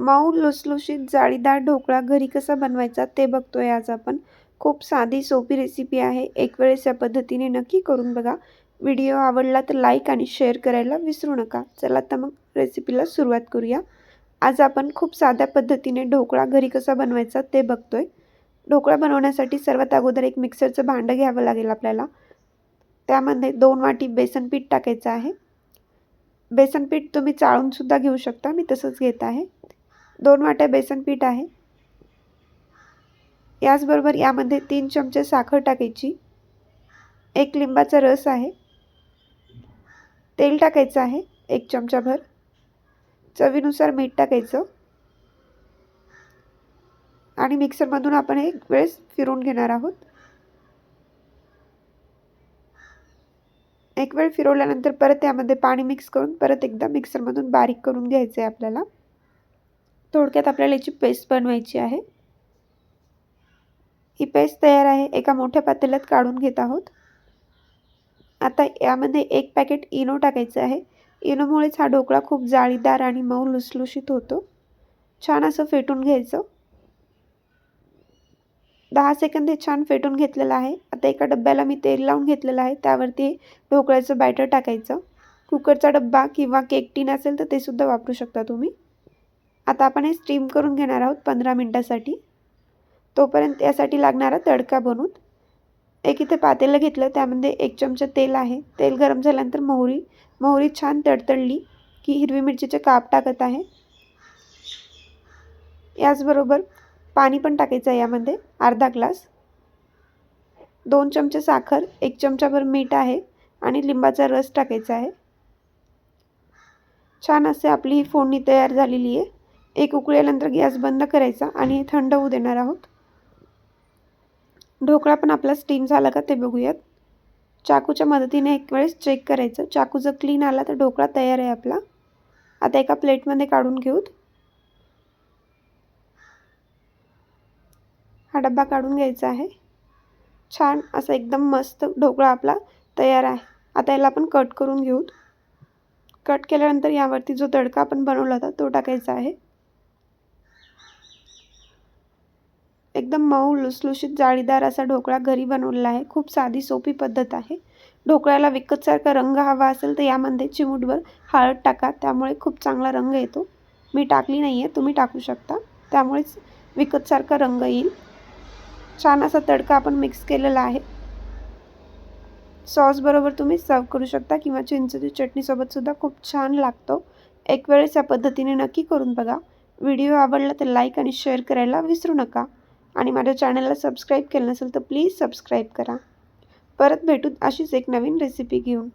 मऊ लुसलुशीत जाळीदार ढोकळा घरी कसा बनवायचा ते बघतोय आज आपण. खूप साधी सोपी रेसिपी आहे. एक वेळेस या पद्धतीने नक्की करून बघा. व्हिडिओ आवडला तर लाईक आणि शेअर करायला विसरू नका. चला तर मग रेसिपीला सुरुवात करूया. आज आपण खूप साध्या पद्धतीने ढोकळा घरी कसा बनवायचा ते बघतोय. ढोकळा बनवण्यासाठी सर्वात अगोदर एक मिक्सरचं भांडं घ्यावं लागेल आपल्याला. त्यामध्ये दोन वाटी बेसन पीठ टाकायचं आहे. बेसन पीठ तुम्ही चाळूनसुद्धा घेऊ शकता. मी तसंच घेत आहे. दोन वाट्या बेसन पीठ आहे. याचबरोबर यामध्ये तीन चमचे साखर टाकायची. एक लिंबाचा रस आहे. तेल टाकायचं आहे एक चमचाभर. चवीनुसार मीठ टाकायचं. आणि मिक्सरमधून आपण एक वेळेस फिरून घेणार आहोत. एक वेळ फिरवल्यानंतर परत त्यामध्ये पाणी मिक्स करून परत एकदा मिक्सरमधून बारीक करून घ्यायचं आहे आपल्याला. थोडक्यात आपल्याला याची पेस्ट बनवायची आहे. ही पेस्ट तयार आहे. एका मोठ्या पातेल्यात काढून घेत आहोत. आता यामध्ये एक पॅकेट इनो टाकायचं आहे. इनोमुळेच हा ढोकळा खूप जाळीदार आणि मऊ लुसलुशीत होतो. छान असं फेटून घ्यायचं. दहा सेकंद हे छान फेटून घेतलेलं आहे. आता एका डब्याला मी तेल लावून घेतलेलं आहे. त्यावरती ढोकळ्याचं बॅटर टाकायचं. कुकरचा डब्बा किंवा केक टीन असेल तर ते सुद्धा वापरू शकता तुम्ही. आता आपण हे स्टीम करून घेणार आहोत पंधरा मिनटासाठी. तोपर्यंत यासाठी लागणारा तडका बनवून एक इथे पातेलं घेतलं त्यामध्ये एक चमचा तेल आहे. तेल गरम झाल्यानंतर मोहरी मोहरी छान तडतडली की हिरवी मिरचीचे काप टाकत आहे. याचबरोबर पाणी पण टाकायचं आहे यामध्ये अर्धा ग्लास. दोन चमचे साखर एक चमचाभर मीठ आहे आणि लिंबाचा रस टाकायचा आहे. छान असे आपली ही फोडणी तयार झालेली आहे. एक उकळल्यानंतर गॅस बंद करायचा आणि थंड होऊ देणार आहोत. ढोकळा पण आपला स्टीम झाला का ते बघूयात. चाकूच्या मदतीने एक वेळेस चेक करायचं. चाकू जर क्लीन आला तर ढोकळा तयार आहे आपला. आता एका प्लेटमध्ये काढून घेऊत. हा डब्बा काढून घ्यायचा आहे. छान असा एकदम मस्त ढोकळा आपला तयार आहे. आता याला आपण कट करून घेऊत. कट केल्यानंतर यावरती जो तडका आपण बनवला होता तो टाकायचा आहे. एकदम मऊ लुसलुशीत जाळीदार असा ढोकळा घरी बनवलेला आहे. खूप साधी सोपी पद्धत आहे. ढोकळ्याला विकतसारखा रंग हवा असेल तर यामध्ये चिमूटभर हळद टाका. त्यामुळे खूप चांगला रंग येतो. मी टाकली नाही आहे तुम्ही टाकू शकता. त्यामुळेच विकतसारखा रंग येईल. छान असा तडका आपण मिक्स केलेला आहे. सॉसबरोबर तुम्ही सर्व करू शकता किंवा चिंचेची चटणीसोबतसुद्धा खूप छान लागतो. एक वेळेस या पद्धतीने नक्की करून बघा. व्हिडिओ आवडला तर लाईक आणि शेअर करायला विसरू नका. आणि माझ्या चॅनलला सबस्क्राईब केलं नसेल तर प्लीज सबस्क्राईब करा. परत भेटू अशीच एक नवीन रेसिपी घेऊन.